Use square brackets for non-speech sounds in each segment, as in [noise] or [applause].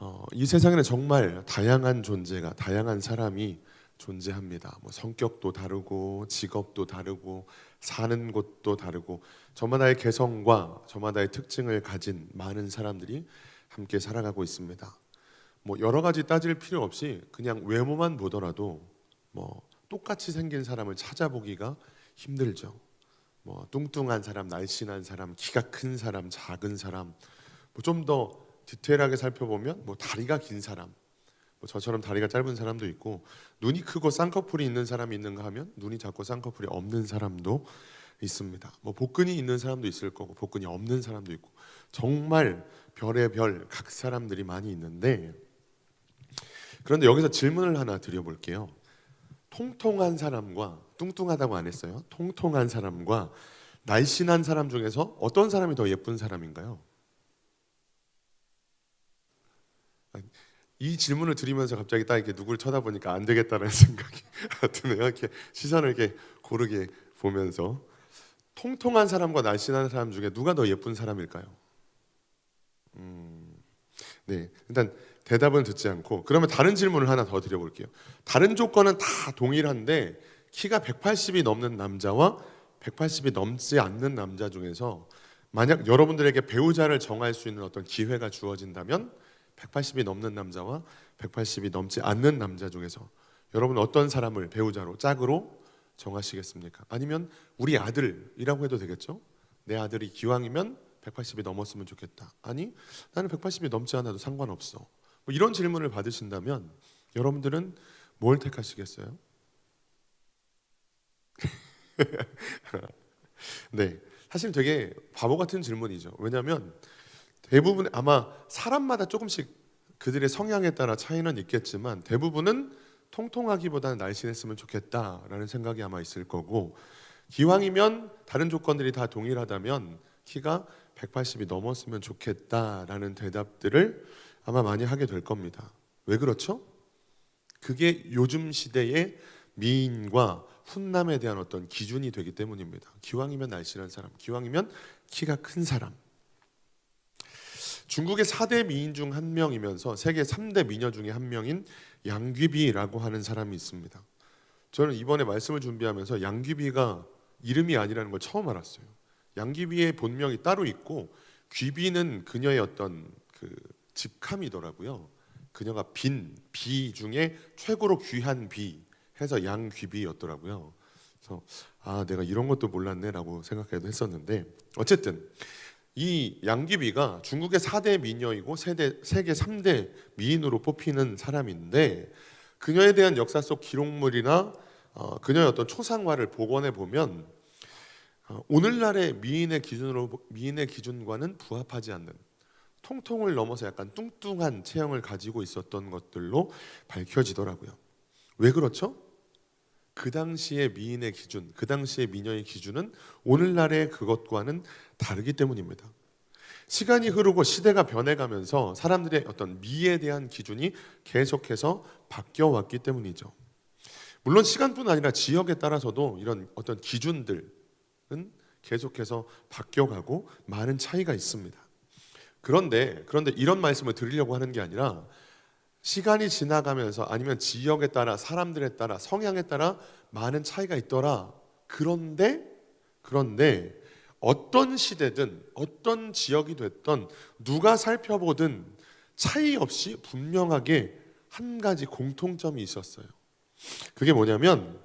어, 이 세상에는 정말 다양한 존재가 다양한 사람이 존재합니다. 뭐 성격도 다르고 직업도 다르고 사는 곳도 다르고 저마다의 개성과 저마다의 특징을 가진 많은 사람들이 함께 살아가고 있습니다. 뭐 여러 가지 따질 필요 없이 그냥 외모만 보더라도 뭐 똑같이 생긴 사람을 찾아보기가 힘들죠. 뭐 뚱뚱한 사람, 날씬한 사람, 키가 큰 사람, 작은 사람, 뭐 좀더 디테일하게 살펴보면 뭐 다리가 긴 사람, 뭐 저처럼 다리가 짧은 사람도 있고 눈이 크고 쌍꺼풀이 있는 사람이 있는가 하면 눈이 작고 쌍꺼풀이 없는 사람도 있습니다. 뭐 복근이 있는 사람도 있을 거고 복근이 없는 사람도 있고 정말 별의 별 각 사람들이 많이 있는데 그런데 여기서 질문을 하나 드려볼게요. 통통한 사람과 뚱뚱하다고 안 했어요. 통통한 사람과 날씬한 사람 중에서 어떤 사람이 더 예쁜 사람인가요? 이 질문을 드리면서 갑자기 딱 이렇게 누굴 쳐다보니까 안 되겠다는 [laughs] 생각이 드네요. 이렇게 시선을 이렇게 고르게 보면서 통통한 사람과 날씬한 사람 중에 누가 더 예쁜 사람일까요? 음, 네, 일단 대답은 듣지 않고 그러면 다른 질문을 하나 더 드려볼게요. 다른 조건은 다 동일한데 키가 180이 넘는 남자와 180이 넘지 않는 남자 중에서 만약 여러분들에게 배우자를 정할 수 있는 어떤 기회가 주어진다면 180이 넘는 남자와 180이 넘지 않는 남자 중에서 여러분 어떤 사람을 배우자로 짝으로 정하시겠습니까? 아니면 우리 아들이라고 해도 되겠죠? 내 아들이 기왕이면 180이 넘었으면 좋겠다. 아니 나는 180이 넘지 않아도 상관없어. 뭐 이런 질문을 받으신다면 여러분들은 뭘 택하시겠어요? [laughs] 네, 사실 되게 바보 같은 질문이죠. 왜냐하면 대부분 아마 사람마다 조금씩 그들의 성향에 따라 차이는 있겠지만 대부분은 통통하기보다는 날씬했으면 좋겠다라는 생각이 아마 있을 거고 기왕이면 다른 조건들이 다 동일하다면 키가 180이 넘었으면 좋겠다라는 대답들을 아마 많이 하게 될 겁니다. 왜 그렇죠? 그게 요즘 시대의 미인과 훈남에 대한 어떤 기준이 되기 때문입니다. 기왕이면 날씬한 사람, 기왕이면 키가 큰 사람. 중국의 4대 미인 중 한 명이면서 세계 3대 미녀 중에 한 명인 양귀비라고 하는 사람이 있습니다. 저는 이번에 말씀을 준비하면서 양귀비가 이름이 아니라는 걸 처음 알았어요. 양귀비의 본명이 따로 있고 귀비는 그녀의 어떤 그 직함이더라고요. 그녀가 빈, 비 중에 최고로 귀한 비 해서 양귀비였더라고요. 그래서 아 내가 이런 것도 몰랐네라고 생각해도 했었는데 어쨌든 이 양귀비가 중국의 4대 미녀이고 세대, 세계 3대 미인으로 뽑히는 사람인데 그녀에 대한 역사 속 기록물이나 어, 그녀의 어떤 초상화를 복원해 보면 어, 오늘날의 미인의 기준으로 미인의 기준과는 부합하지 않는 통통을 넘어서 약간 뚱뚱한 체형을 가지고 있었던 것들로 밝혀지더라고요. 왜 그렇죠? 그 당시의 미인의 기준, 그 당시의 미녀의 기준은 오늘날의 그것과는 다르기 때문입니다. 시간이 흐르고 시대가 변해가면서 사람들의 어떤 미에 대한 기준이 계속해서 바뀌어 왔기 때문이죠. 물론 시간뿐 아니라 지역에 따라서도 이런 어떤 기준들은 계속해서 바뀌어가고 많은 차이가 있습니다. 그런데 그런데 이런 말씀을 드리려고 하는 게 아니라 시간이 지나가면서 아니면 지역에 따라 사람들에 따라 성향에 따라 많은 차이가 있더라. 그런데 그런데 어떤 시대든 어떤 지역이 됐던 누가 살펴보든 차이 없이 분명하게 한 가지 공통점이 있었어요. 그게 뭐냐면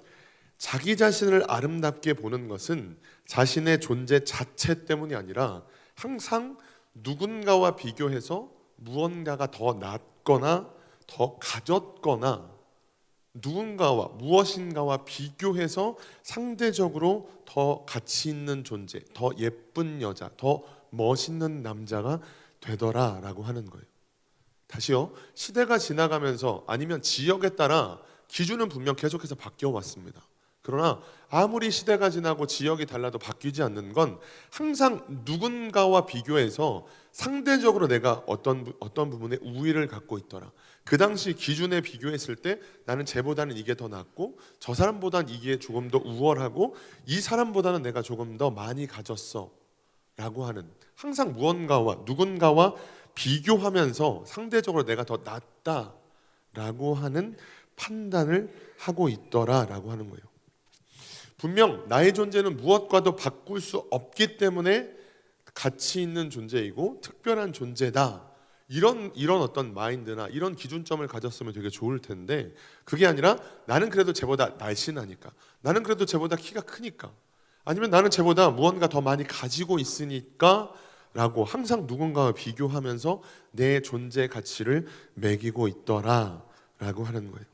자기 자신을 아름답게 보는 것은 자신의 존재 자체 때문이 아니라 항상 누군가와 비교해서 무언가가 더 낫거나 더 가졌거나 누군가와 무엇인가와 비교해서 상대적으로 더 가치 있는 존재, 더 예쁜 여자, 더 멋있는 남자가 되더라라고 하는 거예요. 다시요. 시대가 지나가면서 아니면 지역에 따라 기준은 분명 계속해서 바뀌어 왔습니다. 그러나 아무리 시대가 지나고 지역이 달라도 바뀌지 않는 건 항상 누군가와 비교해서 상대적으로 내가 어떤 어떤 부분에 우위를 갖고 있더라. 그 당시 기준에 비교했을 때 나는 쟤보다는 이게 더 낫고 저 사람보다는 이게 조금 더 우월하고 이 사람보다는 내가 조금 더 많이 가졌어. 라고 하는 항상 무언가와 누군가와 비교하면서 상대적으로 내가 더 낫다 라고 하는 판단을 하고 있더라 라고 하는 거예요. 분명 나의 존재는 무엇과도 바꿀 수 없기 때문에 가치 있는 존재이고 특별한 존재다. 이런 이런 어떤 마인드나 이런 기준점을 가졌으면 되게 좋을 텐데 그게 아니라 나는 그래도 쟤보다 날씬하니까 나는 그래도 쟤보다 키가 크니까 아니면 나는 쟤보다 무언가 더 많이 가지고 있으니까 라고 항상 누군가와 비교하면서 내 존재 가치를 매기고 있더라 라고 하는 거예요.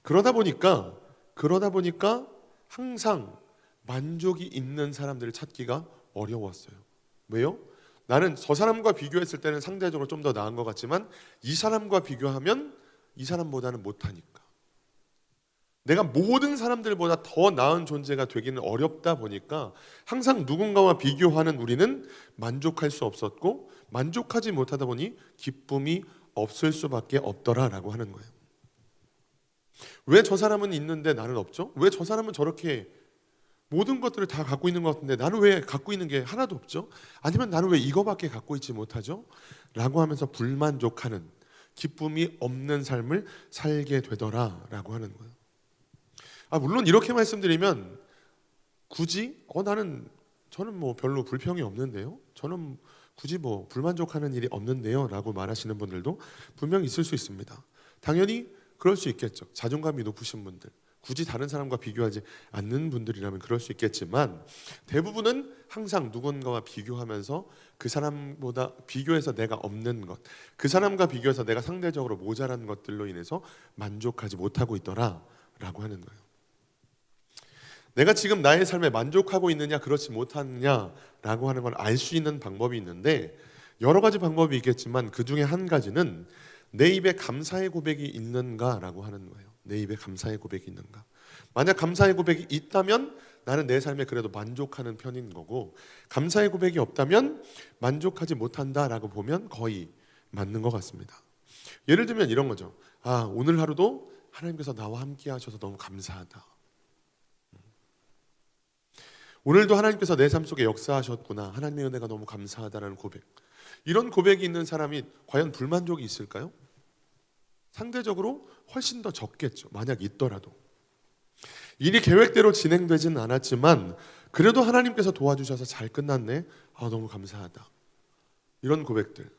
그러다 보니까 그러다 보니까 항상 만족이 있는 사람들을 찾기가 어려웠어요. 왜요? 나는 저 사람과 비교했을 때는 상대적으로 좀 더 나은 것 같지만 이 사람과 비교하면 이 사람보다는 못하니까. 내가 모든 사람들보다 더 나은 존재가 되기는 어렵다 보니까 항상 누군가와 비교하는 우리는 만족할 수 없었고 만족하지 못하다 보니 기쁨이 없을 수밖에 없더라라고 하는 거예요. 왜 저 사람은 있는데 나는 없죠? 왜 저 사람은 저렇게 모든 것들을 다 갖고 있는 것 같은데 나는 왜 갖고 있는 게 하나도 없죠? 아니면 나는 왜 이거밖에 갖고 있지 못하죠? 라고 하면서 불만족하는 기쁨이 없는 삶을 살게 되더라라고 하는 거예요. 아 물론 이렇게 말씀드리면 굳이 어 나는 저는 뭐 별로 불평이 없는데요. 저는 굳이 뭐 불만족하는 일이 없는데요라고 말하시는 분들도 분명 있을 수 있습니다. 당연히 그럴 수 있겠죠. 자존감이 높으신 분들. 굳이 다른 사람과 비교하지 않는 분들이라면 그럴 수 있겠지만 대부분은 항상 누군가와 비교하면서 그 사람보다 비교해서 내가 없는 것, 그 사람과 비교해서 내가 상대적으로 모자란 것들로 인해서 만족하지 못하고 있더라라고 하는 거예요. 내가 지금 나의 삶에 만족하고 있느냐 그렇지 못하느냐라고 하는 걸 알 수 있는 방법이 있는데 여러 가지 방법이 있겠지만 그 중에 한 가지는 내 입에 감사의 고백이 있는가라고 하는 거예요. 내 입에 감사의 고백이 있는가? 만약 감사의 고백이 있다면 나는 내 삶에 그래도 만족하는 편인 거고 감사의 고백이 없다면 만족하지 못한다라고 보면 거의 맞는 것 같습니다. 예를 들면 이런 거죠. 아 오늘 하루도 하나님께서 나와 함께 하셔서 너무 감사하다. 오늘도 하나님께서 내 삶 속에 역사하셨구나. 하나님의 은혜가 너무 감사하다라는 고백. 이런 고백이 있는 사람이 과연 불만족이 있을까요? 상대적으로 훨씬 더 적겠죠. 만약 있더라도. 일이 계획대로 진행되지는 않았지만 그래도 하나님께서 도와주셔서 잘 끝났네. 아, 너무 감사하다. 이런 고백들.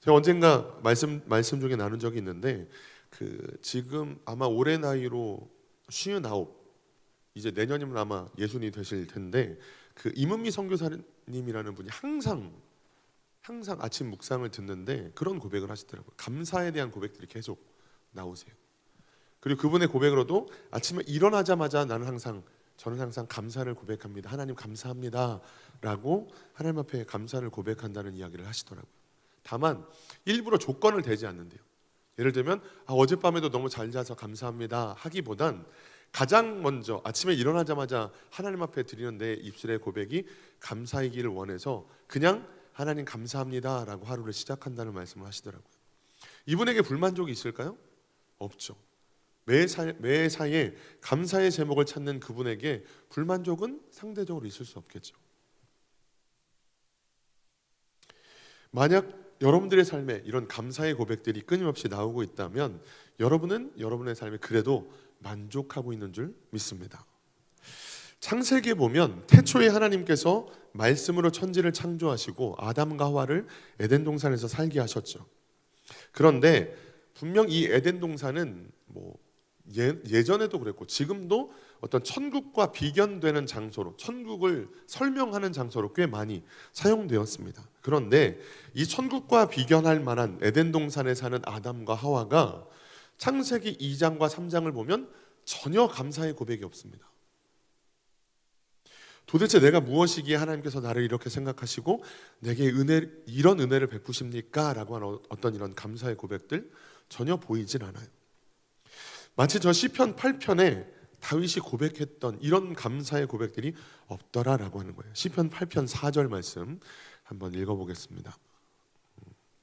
제가 언젠가 말씀 말씀 중에 나눈 적이 있는데 그 지금 아마 올해 나이로 59 이제 내년이면 아마 예순이 되실 텐데 그 이문미 선교사님이라는 분이 항상 항상 아침 묵상을 듣는데 그런 고백을 하시더라고요. 감사에 대한 고백들이 계속 나오세요. 그리고 그분의 고백으로도 아침에 일어나자마자 나는 항상 저는 항상 감사를 고백합니다. 하나님 감사합니다라고 하나님 앞에 감사를 고백한다는 이야기를 하시더라고요. 다만 일부러 조건을 대지 않는데요. 예를 들면 아, 어젯밤에도 너무 잘 자서 감사합니다 하기보단 가장 먼저 아침에 일어나자마자 하나님 앞에 드리는 내 입술의 고백이 감사이기를 원해서 그냥 하나님 감사합니다라고 하루를 시작한다는 말씀을 하시더라고요. 이분에게 불만족이 있을까요? 없죠. 매 사, 매 사에 감사의 제목을 찾는 그분에게 불만족은 상대적으로 있을 수 없겠죠. 만약 여러분들의 삶에 이런 감사의 고백들이 끊임없이 나오고 있다면 여러분은 여러분의 삶에 그래도 만족하고 있는 줄 믿습니다. 창세기에 보면 태초에 하나님께서 말씀으로 천지를 창조하시고 아담과 하와를 에덴 동산에서 살게 하셨죠. 그런데 분명 이 에덴 동산은 뭐 예, 예전에도 그랬고 지금도 어떤 천국과 비견되는 장소로 천국을 설명하는 장소로 꽤 많이 사용되었습니다. 그런데 이 천국과 비견할 만한 에덴 동산에 사는 아담과 하와가 창세기 2장과 3장을 보면 전혀 감사의 고백이 없습니다. 도대체 내가 무엇이기에 하나님께서 나를 이렇게 생각하시고 내게 은혜 이런 은혜를 베푸십니까? 라고 하는 어떤 이런 감사의 고백들 전혀 보이질 않아요. 마치 저 시편 8편에 다윗이 고백했던 이런 감사의 고백들이 없더라라고 하는 거예요. 시편 8편 4절 말씀 한번 읽어 보겠습니다.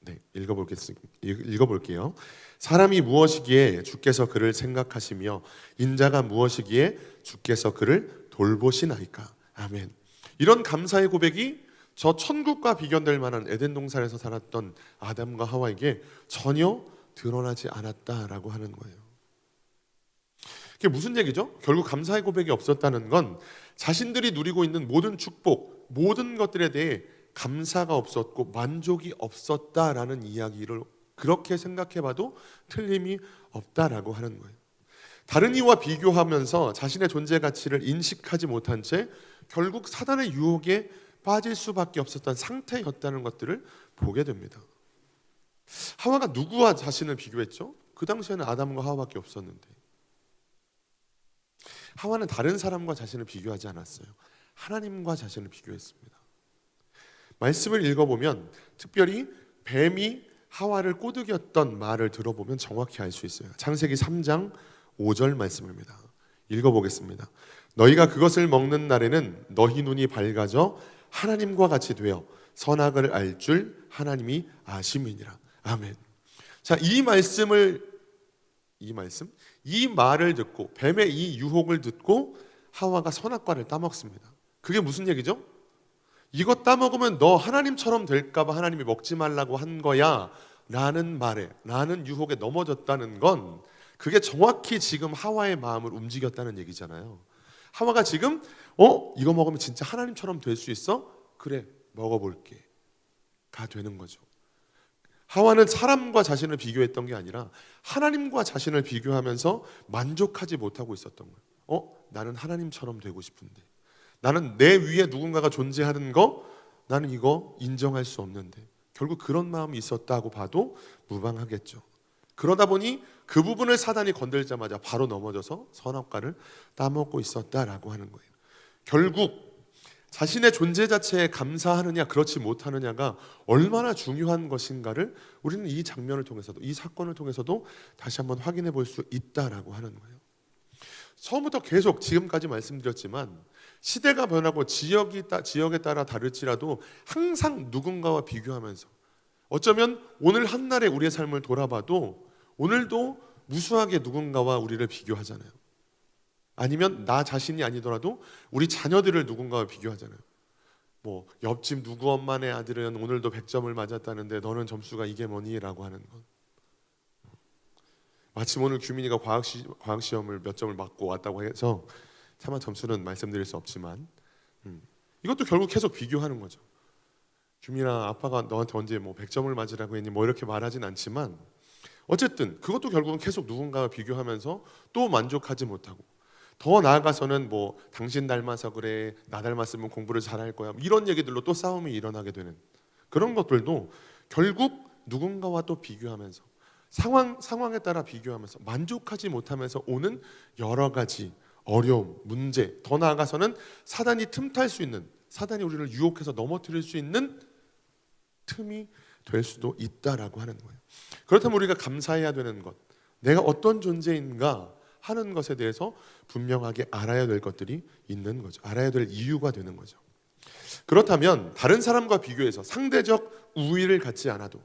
네, 읽어볼겠습니다. 읽어볼게요. 사람이 무엇이기에 주께서 그를 생각하시며 인자가 무엇이기에 주께서 그를 돌보시나이까. 아멘. 이런 감사의 고백이 저 천국과 비견될 만한 에덴 동산에서 살았던 아담과 하와에게 전혀 드러나지 않았다라고 하는 거예요. 그게 무슨 얘기죠? 결국 감사의 고백이 없었다는 건 자신들이 누리고 있는 모든 축복, 모든 것들에 대해 감사가 없었고 만족이 없었다라는 이야기를 그렇게 생각해 봐도 틀림이 없다라고 하는 거예요. 다른 이와 비교하면서 자신의 존재 가치를 인식하지 못한 채 결국 사단의 유혹에 빠질 수밖에 없었던 상태였다는 것들을 보게 됩니다. 하와가 누구와 자신을 비교했죠? 그 당시에는 아담과 하와밖에 없었는데 하와는 다른 사람과 자신을 비교하지 않았어요. 하나님과 자신을 비교했습니다. 말씀을 읽어보면 특별히 뱀이 하와를 꼬드겼던 말을 들어보면 정확히 알 수 있어요. 창세기 3장 5절 말씀입니다. 읽어보겠습니다. 너희가 그것을 먹는 날에는 너희 눈이 밝아져 하나님과 같이 되어 선악을 알 줄 하나님이 아심이니라. 아멘. 자, 이 말씀을 이 말씀, 이 말을 듣고 뱀의 이 유혹을 듣고 하와가 선악과를 따먹습니다. 그게 무슨 얘기죠? 이거 따먹으면 너 하나님처럼 될까봐 하나님이 먹지 말라고 한 거야. 라는 말에, 라는 유혹에 넘어졌다는 건 그게 정확히 지금 하와의 마음을 움직였다는 얘기잖아요. 하와가 지금, 어? 이거 먹으면 진짜 하나님처럼 될 수 있어? 그래, 먹어볼게. 가 되는 거죠. 하와는 사람과 자신을 비교했던 게 아니라 하나님과 자신을 비교하면서 만족하지 못하고 있었던 거예요. 어? 나는 하나님처럼 되고 싶은데. 나는 내 위에 누군가가 존재하는 거 나는 이거 인정할 수 없는데 결국 그런 마음이 있었다고 봐도 무방하겠죠. 그러다 보니 그 부분을 사단이 건들자마자 바로 넘어져서 선악과를 따먹고 있었다라고 하는 거예요. 결국 자신의 존재 자체에 감사하느냐 그렇지 못하느냐가 얼마나 중요한 것인가를 우리는 이 장면을 통해서도 이 사건을 통해서도 다시 한번 확인해 볼 수 있다라고 하는 거예요. 처음부터 계속 지금까지 말씀드렸지만 시대가 변하고 지역이 따, 지역에 따라 다를지라도 항상 누군가와 비교하면서 어쩌면 오늘 한 날의 우리의 삶을 돌아봐도 오늘도 무수하게 누군가와 우리를 비교하잖아요. 아니면 나 자신이 아니더라도 우리 자녀들을 누군가와 비교하잖아요. 뭐 옆집 누구 엄마네 아들은 오늘도 100점을 맞았다는데 너는 점수가 이게 뭐니라고 하는 것. 마침 오늘 규민이가 과학 시 과학 시험을 몇 점을 맞고 왔다고 해서 차마 점수는 말씀드릴 수 없지만 음, 이것도 결국 계속 비교하는 거죠. 규민아 아빠가 너한테 언제 뭐 100점을 맞으라고 했니 뭐 이렇게 말하진 않지만 어쨌든 그것도 결국은 계속 누군가와 비교하면서 또 만족하지 못하고 더 나아가서는 뭐 당신 닮아서 그래 나 닮았으면 공부를 잘할 거야 뭐 이런 얘기들로 또 싸움이 일어나게 되는 그런 것들도 결국 누군가와 또 비교하면서 상황 상황에 따라 비교하면서 만족하지 못하면서 오는 여러 가지 어려움, 문제, 더 나아가서는 사단이 틈탈 수 있는 사단이 우리를 유혹해서 넘어뜨릴 수 있는 틈이 될 수도 있다라고 하는 거예요. 그렇다면 우리가 감사해야 되는 것, 내가 어떤 존재인가 하는 것에 대해서 분명하게 알아야 될 것들이 있는 거죠. 알아야 될 이유가 되는 거죠. 그렇다면 다른 사람과 비교해서 상대적 우위를 갖지 않아도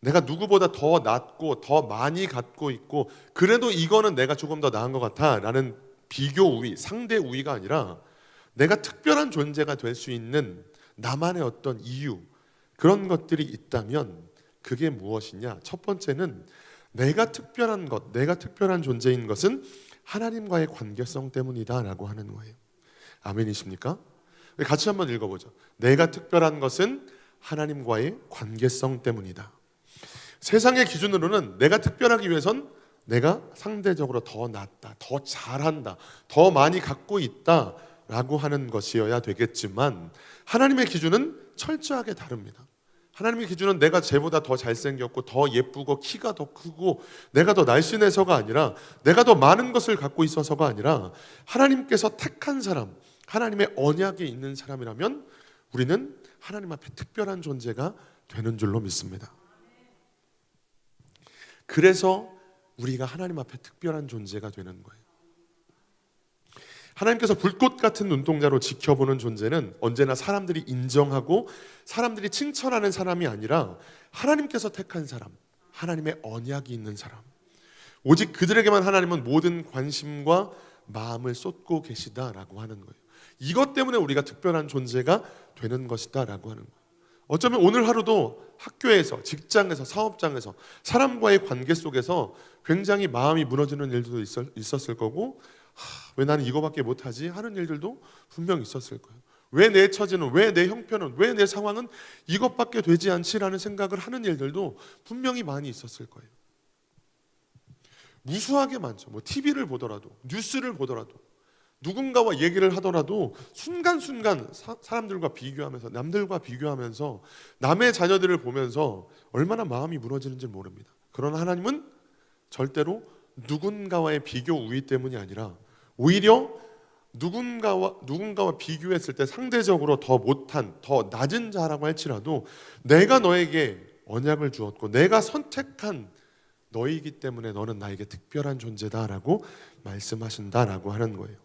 내가 누구보다 더 낫고 더 많이 갖고 있고 그래도 이거는 내가 조금 더 나은 것 같아라는 비교 우위, 상대 우위가 아니라 내가 특별한 존재가 될 수 있는 나만의 어떤 이유 그런 것들이 있다면 그게 무엇이냐? 첫 번째는 내가 특별한 것, 내가 특별한 존재인 것은 하나님과의 관계성 때문이다라고 하는 거예요. 아멘이십니까? 같이 한번 읽어보죠. 내가 특별한 것은 하나님과의 관계성 때문이다. 세상의 기준으로는 내가 특별하기 위해선 내가 상대적으로 더 낫다, 더 잘한다, 더 많이 갖고 있다라고 하는 것이어야 되겠지만 하나님의 기준은 철저하게 다릅니다. 하나님의 기준은 내가 쟤보다 더 잘생겼고 더 예쁘고 키가 더 크고 내가 더 날씬해서가 아니라 내가 더 많은 것을 갖고 있어서가 아니라 하나님께서 택한 사람, 하나님의 언약에 있는 사람이라면 우리는 하나님 앞에 특별한 존재가 되는 줄로 믿습니다. 그래서 우리가 하나님 앞에 특별한 존재가 되는 거예요. 하나님께서 불꽃 같은 눈동자로 지켜보는 존재는 언제나 사람들이 인정하고 사람들이 칭찬하는 사람이 아니라 하나님께서 택한 사람, 하나님의 언약이 있는 사람. 오직 그들에게만 하나님은 모든 관심과 마음을 쏟고 계시다라고 하는 거예요. 이것 때문에 우리가 특별한 존재가 되는 것이다라고 하는 거예요. 어쩌면 오늘 하루도 학교에서, 직장에서, 사업장에서 사람과의 관계 속에서 굉장히 마음이 무너지는 일들도 있었, 을 거고 하, 왜 나는 이거밖에 못하지 하는 일들도 분명 있었을 거예요. 왜 내 처지는, 왜 내 형편은, 왜 내 상황은 이것밖에 되지 않지라는 생각을 하는 일들도 분명히 많이 있었을 거예요. 무수하게 많죠. 뭐 TV를 보더라도, 뉴스를 보더라도, 누군가와 얘기를 하더라도 순간순간 사, 람들과 비교하면서 남들과 비교하면서 남의 자녀들을 보면서 얼마나 마음이 무너지는지 모릅니다. 그러나 하나님은 절대로 누군가와의 비교 우위 때문이 아니라 오히려 누군가와 누군가와 비교했을 때 상대적으로 더 못한 더 낮은 자라고 할지라도 내가 너에게 언약을 주었고 내가 선택한 너이기 때문에 너는 나에게 특별한 존재다라고 말씀하신다라고 하는 거예요.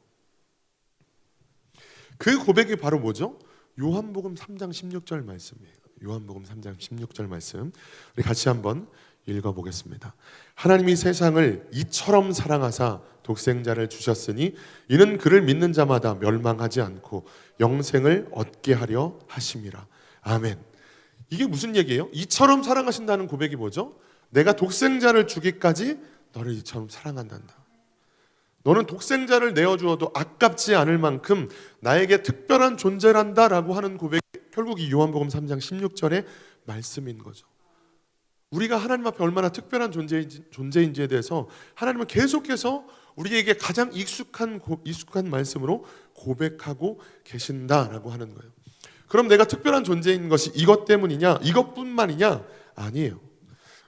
그 고백이 바로 뭐죠? 요한복음 3장 16절 말씀이에요. 요한복음 3장 16절 말씀. 우리 같이 한번 읽어 보겠습니다. 하나님이 세상을 이처럼 사랑하사 독생자를 주셨으니 이는 그를 믿는 자마다 멸망하지 않고 영생을 얻게 하려 하심이라. 아멘. 이게 무슨 얘기예요? 이처럼 사랑하신다는 고백이 뭐죠? 내가 독생자를 주기까지 너를 이처럼 사랑한단다. 너는 독생자를 내어 주어도 아깝지 않을 만큼 나에게 특별한 존재란다라고 하는 고백이 결국 이 요한복음 3장 16절의 말씀인 거죠. 우리가 하나님 앞에 얼마나 특별한 존재인지, 존재인지에 대해서 하나님은 계속해서 우리에게 가장 익숙한 익숙한 말씀으로 고백하고 계신다라고 하는 거예요. 그럼 내가 특별한 존재인 것이 이것 때문이냐? 이것뿐만이냐? 아니에요.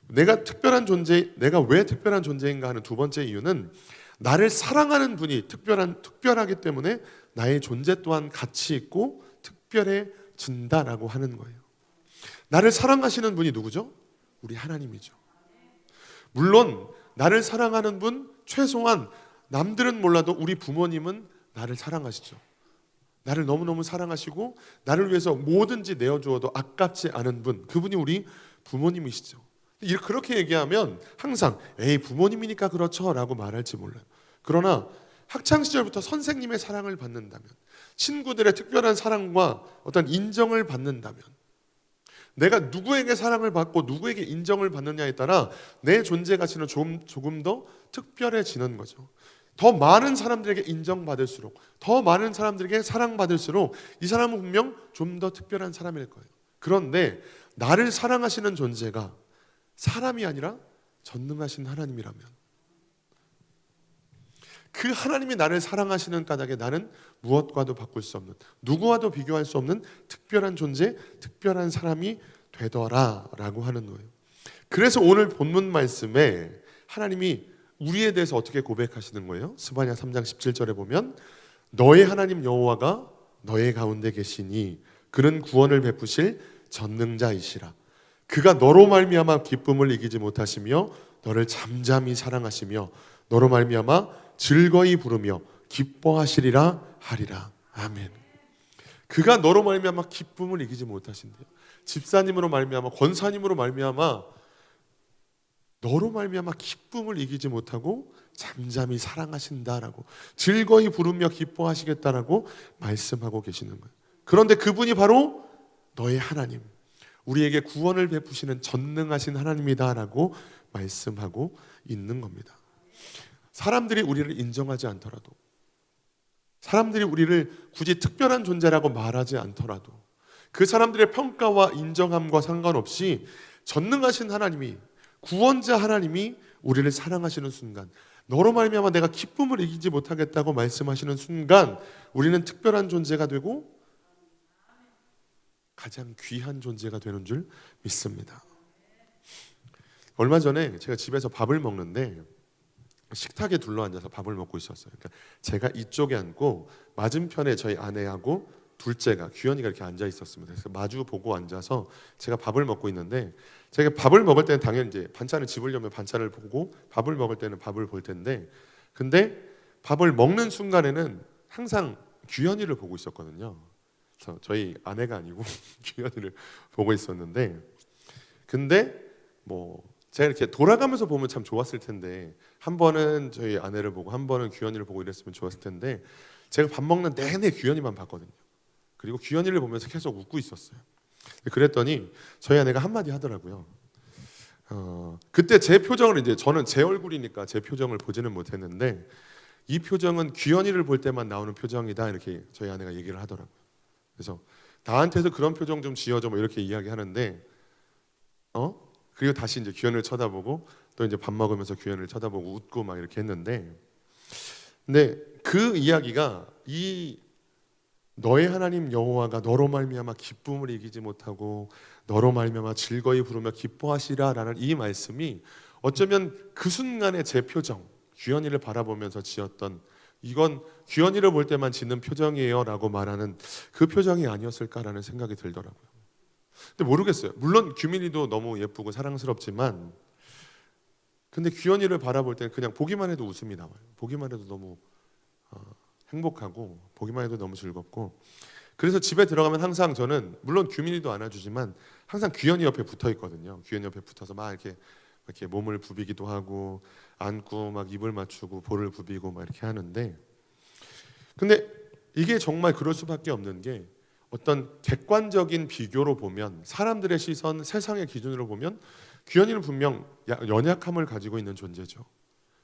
내가 특별한 존재, 내가 왜 특별한 존재인가 하는 두 번째 이유는 나를 사랑하는 분이 특별한 특별하기 때문에 나의 존재 또한 가치 있고 특별해진다라고 하는 거예요. 나를 사랑하시는 분이 누구죠? 우리 하나님이죠. 물론 나를 사랑하는 분 최소한 남들은 몰라도 우리 부모님은 나를 사랑하시죠. 나를 너무너무 사랑하시고 나를 위해서 뭐든지 내어 주어도 아깝지 않은 분 그분이 우리 부모님이시죠. 그렇게 얘기하면 항상 에이 부모님이니까 그렇죠라고 말할지 몰라요. 그러나 학창 시절부터 선생님의 사랑을 받는다면 친구들의 특별한 사랑과 어떤 인정을 받는다면 내가 누구에게 사랑을 받고 누구에게 인정을 받느냐에 따라 내 존재 가치는 좀, 조금 더 특별해지는 거죠. 더 많은 사람들에게 인정받을수록 더 많은 사람들에게 사랑받을수록 이 사람은 분명 좀 더 특별한 사람일 거예요. 그런데 나를 사랑하시는 존재가 사람이 아니라 전능하신 하나님이라면 그 하나님이 나를 사랑하시는 까닭에 나는 무엇과도 바꿀 수 없는 누구와도 비교할 수 없는 특별한 존재, 특별한 사람이 되더라라고 하는 거예요. 그래서 오늘 본문 말씀에 하나님이 우리에 대해서 어떻게 고백하시는 거예요? 스바냐 3장 17절에 보면 너의 하나님 여호와가 너의 가운데 계시니 그는 구원을 베푸실 전능자이시라. 그가 너로 말미암아 기쁨을 이기지 못하시며 너를 잠잠히 사랑하시며 너로 말미암아 즐거이 부르며 기뻐하시리라 하리라. 아멘. 그가 너로 말미암아 기쁨을 이기지 못하신대요. 집사님으로 말미암아 권사님으로 말미암아 너로 말미암아 기쁨을 이기지 못하고 잠잠히 사랑하신다라고 즐거이 부르며 기뻐하시겠다라고 말씀하고 계시는 거예요. 그런데 그분이 바로 너의 하나님, 우리에게 구원을 베푸시는 전능하신 하나님이다라고 말씀하고 있는 겁니다. 사람들이 우리를 인정하지 않더라도 사람들이 우리를 굳이 특별한 존재라고 말하지 않더라도 그 사람들의 평가와 인정함과 상관없이 전능하신 하나님이 구원자 하나님이 우리를 사랑하시는 순간 너로 말미암아 내가 기쁨을 이기지 못하겠다고 말씀하시는 순간 우리는 특별한 존재가 되고 가장 귀한 존재가 되는 줄 믿습니다. 얼마 전에 제가 집에서 밥을 먹는데 식탁에 둘러앉아서 밥을 먹고 있었어요. 그러니까 제가 이쪽에 앉고 맞은편에 저희 아내하고 둘째가 규현이가 이렇게 앉아 있었습니다. 그래서 마주 보고 앉아서 제가 밥을 먹고 있는데 제가 밥을 먹을 때는 당연히 이제 반찬을 집으려면 반찬을 보고 밥을 먹을 때는 밥을 볼 텐데 근데 밥을 먹는 순간에는 항상 규현이를 보고 있었거든요. 그래서 저희 아내가 아니고 [laughs] 규현이를 보고 있었는데 근데 뭐 제가 이렇게 돌아가면서 보면 참 좋았을 텐데 한 번은 저희 아내를 보고 한 번은 규현이를 보고 이랬으면 좋았을 텐데 제가 밥 먹는 내내 규현이만 봤거든요. 그리고 규현이를 보면서 계속 웃고 있었어요. 그랬더니 저희 아내가 한마디 하더라고요. 어, 그때 제 표정을 이제 저는 제 얼굴이니까 제 표정을 보지는 못했는데 이 표정은 규현이를 볼 때만 나오는 표정이다 이렇게 저희 아내가 얘기를 하더라고요. 그래서 나한테도 그런 표정 좀 지어줘 뭐 이렇게 이야기하는데 어 그리고 다시 이제 규현을 쳐다보고 또 이제 밥 먹으면서 규현을 쳐다보고 웃고 막 이렇게 했는데 근데 그 이야기가 이 너의 하나님 여호와가 너로 말미암아 기쁨을 이기지 못하고 너로 말미암아 즐거이 부르며 기뻐하시라라는 이 말씀이 어쩌면 그 순간의 제 표정 규현이를 바라보면서 지었던 이건 규현이를 볼 때만 짓는 표정이에요라고 말하는 그 표정이 아니었을까라는 생각이 들더라고요. 근데 모르겠어요. 물론 규민이도 너무 예쁘고 사랑스럽지만 근데 규현이를 바라볼 때는 그냥 보기만 해도 웃음이 나와요. 보기만 해도 너무 어, 행복하고 보기만 해도 너무 즐겁고 그래서 집에 들어가면 항상 저는 물론 규민이도 안아주지만 항상 규현이 옆에 붙어 있거든요. 규현이 옆에 붙어서 막 이렇게 이렇게 몸을 부비기도 하고 안고 막 입을 맞추고 볼을 부비고 막 이렇게 하는데 근데 이게 정말 그럴 수밖에 없는 게 어떤 객관적인 비교로 보면 사람들의 시선, 세상의 기준으로 보면 규현이는 분명 야- 연약함을 가지고 있는 존재죠.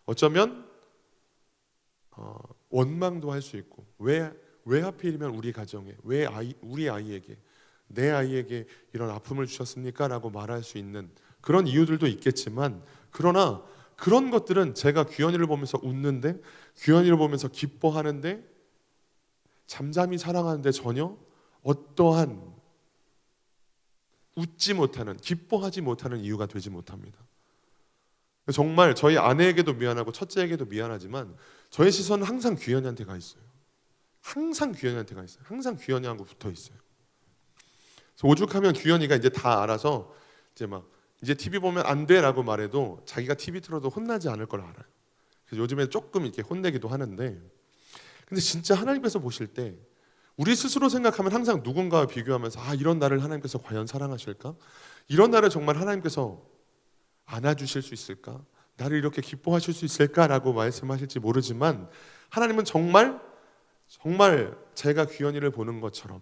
어쩌면 어, 원망도 할 수 있고 왜 왜 하필이면 우리 가정에 왜 아이 우리 아이에게 내 아이에게 이런 아픔을 주셨습니까라고 말할 수 있는 그런 이유들도 있겠지만 그러나 그런 것들은 제가 규현이를 보면서 웃는데 규현이를 보면서 기뻐하는데 잠잠히 사랑하는데 전혀 어떠한 웃지 못하는 기뻐하지 못하는 이유가 되지 못합니다. 정말 저희 아내에게도 미안하고 첫째에게도 미안하지만 저의 시선은 항상 규현이한테 가 있어요. 항상 규현이한테 가 있어요. 항상 규현이하고 붙어 있어요. 오죽하면 규현이가 이제 다 알아서 이제 막 이제 TV 보면 안 돼라고 말해도 자기가 TV 틀어도 혼나지 않을 걸 알아요. 그래서 요즘에 조금 이렇게 혼내기도 하는데 근데 진짜 하나님께서 보실 때 우리 스스로 생각하면 항상 누군가와 비교하면서 아 이런 나를 하나님께서 과연 사랑하실까? 이런 나를 정말 하나님께서 안아주실 수 있을까? 나를 이렇게 기뻐하실 수 있을까라고 말씀하실지 모르지만 하나님은 정말 정말 제가 귀현이를 보는 것처럼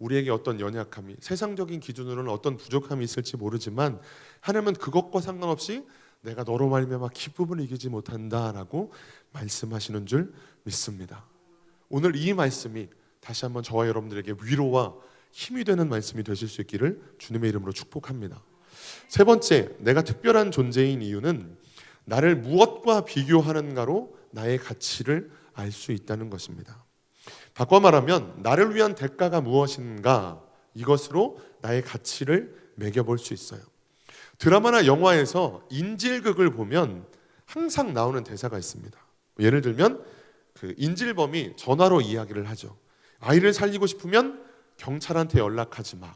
우리에게 어떤 연약함이 세상적인 기준으로는 어떤 부족함이 있을지 모르지만 하나님은 그것과 상관없이 내가 너로 말미암아 기쁨을 이기지 못한다라고 말씀하시는 줄 믿습니다. 오늘 이 말씀이 다시 한번 저와 여러분들에게 위로와 힘이 되는 말씀이 되실 수 있기를 주님의 이름으로 축복합니다. 세 번째, 내가 특별한 존재인 이유는 나를 무엇과 비교하는가로 나의 가치를 알 수 있다는 것입니다. 바꿔 말하면 나를 위한 대가가 무엇인가 이것으로 나의 가치를 매겨볼 수 있어요. 드라마나 영화에서 인질극을 보면 항상 나오는 대사가 있습니다. 예를 들면 그 인질범이 전화로 이야기를 하죠. 아이를 살리고 싶으면 경찰한테 연락하지 마.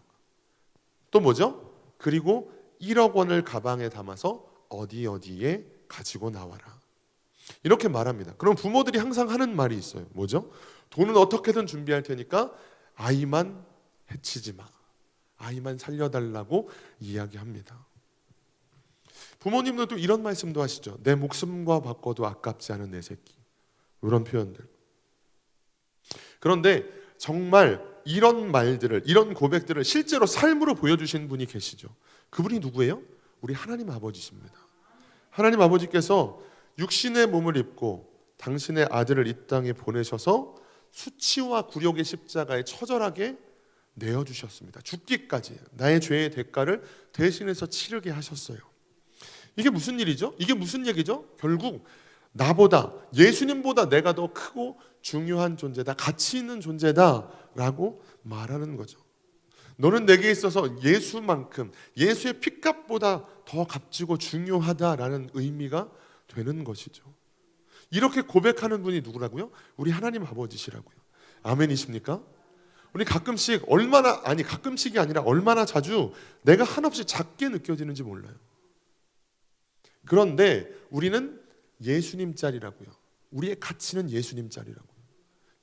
또 뭐죠? 그리고 1억 원을 가방에 담아서 어디 어디에 가지고 나와라. 이렇게 말합니다. 그럼 부모들이 항상 하는 말이 있어요. 뭐죠? 돈은 어떻게든 준비할 테니까 아이만 해치지 마. 아이만 살려달라고 이야기합니다. 부모님들도 이런 말씀도 하시죠. 내 목숨과 바꿔도 아깝지 않은 내 새끼. 이런 표현들. 그런데 정말 이런 말들을 이런 고백들을 실제로 삶으로 보여주신 분이 계시죠. 그분이 누구예요? 우리 하나님 아버지십니다. 하나님 아버지께서 육신의 몸을 입고 당신의 아들을 이 땅에 보내셔서 수치와 굴욕의 십자가에 처절하게 내어 주셨습니다. 죽기까지 나의 죄의 대가를 대신해서 치르게 하셨어요. 이게 무슨 일이죠? 이게 무슨 얘기죠? 결국 나보다 예수님보다 내가 더 크고 중요한 존재다. 가치 있는 존재다라고 말하는 거죠. 너는 내게 있어서 예수만큼 예수의 피값보다 더 값지고 중요하다라는 의미가 되는 것이죠. 이렇게 고백하는 분이 누구라고요? 우리 하나님 아버지시라고요. 아멘이십니까? 우리 가끔씩 얼마나 아니 가끔씩이 아니라 얼마나 자주 내가 한없이 작게 느껴지는지 몰라요. 그런데 우리는 예수님 짤이라고요. 우리의 가치는 예수님 짤이라고요.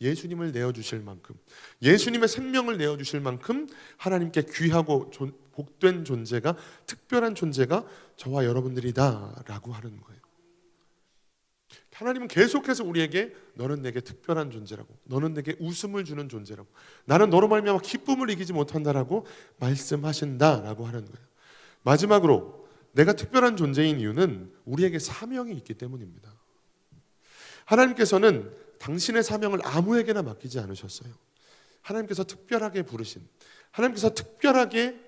예수님을 내어 주실 만큼 예수님의 생명을 내어 주실 만큼 하나님께 귀하고 존- 복된 존재가 특별한 존재가 저와 여러분들이다라고 하는 거예요. 하나님은 계속해서 우리에게 너는 내게 특별한 존재라고 너는 내게 웃음을 주는 존재라고 나는 너로 말미암아 기쁨을 이기지 못한다라고 말씀하신다라고 하는 거예요. 마지막으로 내가 특별한 존재인 이유는 우리에게 사명이 있기 때문입니다. 하나님께서는 당신의 사명을 아무에게나 맡기지 않으셨어요. 하나님께서 특별하게 부르신 하나님께서 특별하게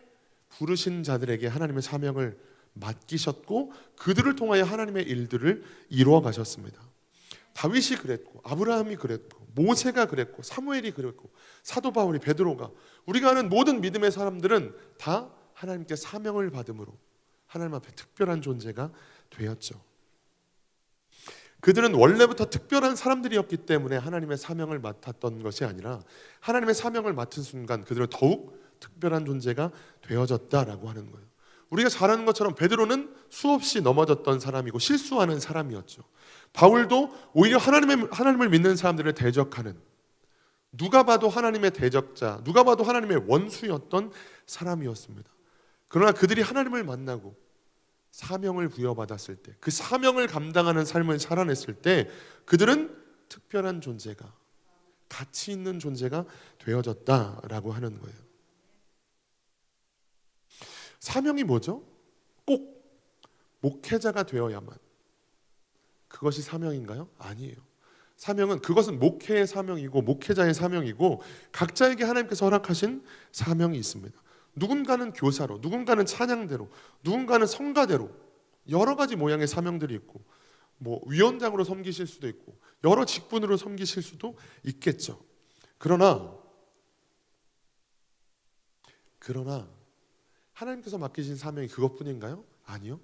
부르신 자들에게 하나님의 사명을 맡기셨고 그들을 통하여 하나님의 일들을 이루어 가셨습니다. 다윗이 그랬고 아브라함이 그랬고 모세가 그랬고 사무엘이 그랬고 사도 바울이 베드로가 우리가 아는 모든 믿음의 사람들은 다 하나님께 사명을 받음으로 하나님 앞에 특별한 존재가 되었죠. 그들은 원래부터 특별한 사람들이었기 때문에 하나님의 사명을 맡았던 것이 아니라 하나님의 사명을 맡은 순간 그들은 더욱 특별한 존재가 되어졌다라고 하는 거예요. 우리가 잘 아는 것처럼 베드로는 수없이 넘어졌던 사람이고 실수하는 사람이었죠. 바울도 오히려 하나님의, 하나님을 믿는 사람들을 대적하는 누가 봐도 하나님의 대적자, 누가 봐도 하나님의 원수였던 사람이었습니다. 그러나 그들이 하나님을 만나고 사명을 부여받았을 때, 그 사명을 감당하는 삶을 살아냈을 때, 그들은 특별한 존재가, 가치 있는 존재가 되어졌다라고 하는 거예요. 사명이 뭐죠? 꼭 목회자가 되어야만 그것이 사명인가요? 아니에요. 사명은 그것은 목회의 사명이고 목회자의 사명이고 각자에게 하나님께서 허락하신 사명이 있습니다. 누군가는 교사로, 누군가는 찬양대로, 누군가는 성가대로 여러 가지 모양의 사명들이 있고 뭐 위원장으로 섬기실 수도 있고 여러 직분으로 섬기실 수도 있겠죠. 그러나 그러나 하나님께서 맡기신 사명이 그것뿐인가요? 아니요.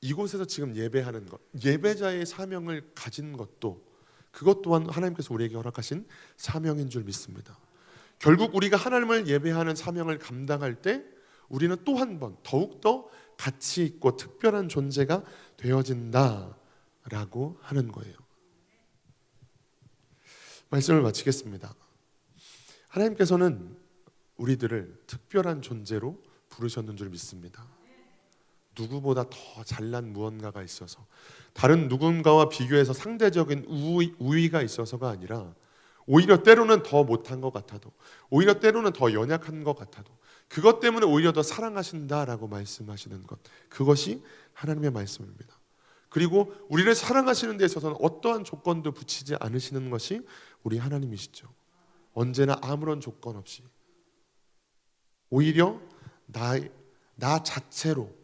이곳에서 지금 예배하는 것, 예배자의 사명을 가진 것도 그것 또한 하나님께서 우리에게 허락하신 사명인 줄 믿습니다. 결국 우리가 하나님을 예배하는 사명을 감당할 때 우리는 또 한 번 더욱더 가치 있고 특별한 존재가 되어진다라고 하는 거예요. 말씀을 마치겠습니다. 하나님께서는 우리들을 특별한 존재로 부르셨는 줄 믿습니다. 누구보다 더 잘난 무언가가 있어서 다른 누군가와 비교해서 상대적인 우위, 우위가 있어서가 아니라 오히려 때로는 더 못한 것 같아도 오히려 때로는 더 연약한 것 같아도 그것 때문에 오히려 더 사랑하신다라고 말씀하시는 것 그것이 하나님의 말씀입니다. 그리고 우리를 사랑하시는 데 있어서는 어떠한 조건도 붙이지 않으시는 것이 우리 하나님이시죠. 언제나 아무런 조건 없이 오히려 나, 나 자체로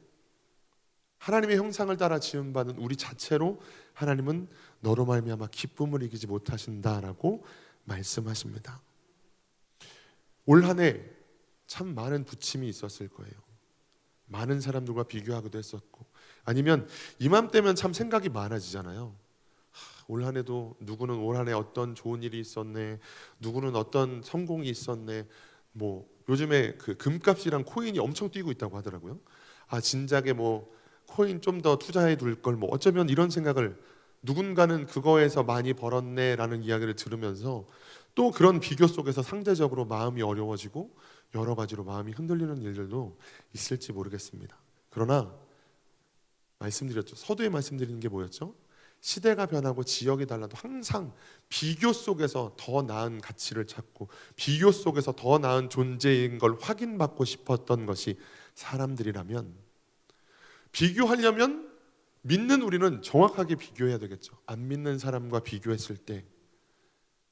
하나님의 형상을 따라 지음받은 우리 자체로 하나님은 너로 말미암아 기쁨을 이기지 못하신다라고 말씀하십니다. 올 한 해 참 많은 부침이 있었을 거예요. 많은 사람들과 비교하기도 했었고 아니면 이맘때면 참 생각이 많아지잖아요. 올 한 해도 누구는 올 한 해 어떤 좋은 일이 있었네, 누구는 어떤 성공이 있었네, 뭐 요즘에 그 금값이랑 코인이 엄청 뛰고 있다고 하더라고요. 아 진작에 뭐 코인 좀 더 투자해 둘 걸 뭐 어쩌면 이런 생각을 누군가는 그거에서 많이 벌었네라는 이야기를 들으면서 또 그런 비교 속에서 상대적으로 마음이 어려워지고 여러 가지로 마음이 흔들리는 일들도 있을지 모르겠습니다. 그러나 말씀드렸죠. 서두에 말씀드리는 게 뭐였죠? 시대가 변하고 지역이 달라도 항상 비교 속에서 더 나은 가치를 찾고 비교 속에서 더 나은 존재인 걸 확인받고 싶었던 것이 사람들이라면 비교하려면 믿는 우리는 정확하게 비교해야 되겠죠. 안 믿는 사람과 비교했을 때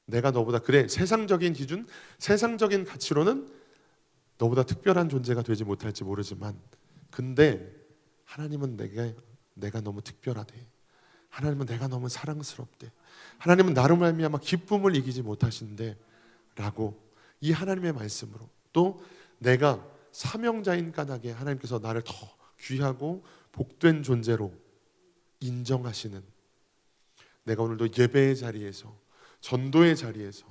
내가 너보다 그래 세상적인 기준, 세상적인 가치로는 너보다 특별한 존재가 되지 못할지 모르지만 근데 하나님은 내가 내가 너무 특별하대. 하나님은 내가 너무 사랑스럽대. 하나님은 나로 말미암아 기쁨을 이기지 못하신대라고 이 하나님의 말씀으로 또 내가 사명자인 까닭에 하나님께서 나를 더 귀하고 복된 존재로 인정하시는 내가 오늘도 예배의 자리에서 전도의 자리에서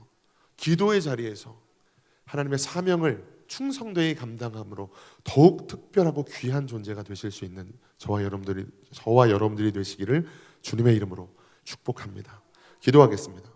기도의 자리에서 하나님의 사명을 충성되이 감당함으로 더욱 특별하고 귀한 존재가 되실 수 있는 저와 여러분들이 저와 여러분들이 되시기를 주님의 이름으로 축복합니다. 기도하겠습니다.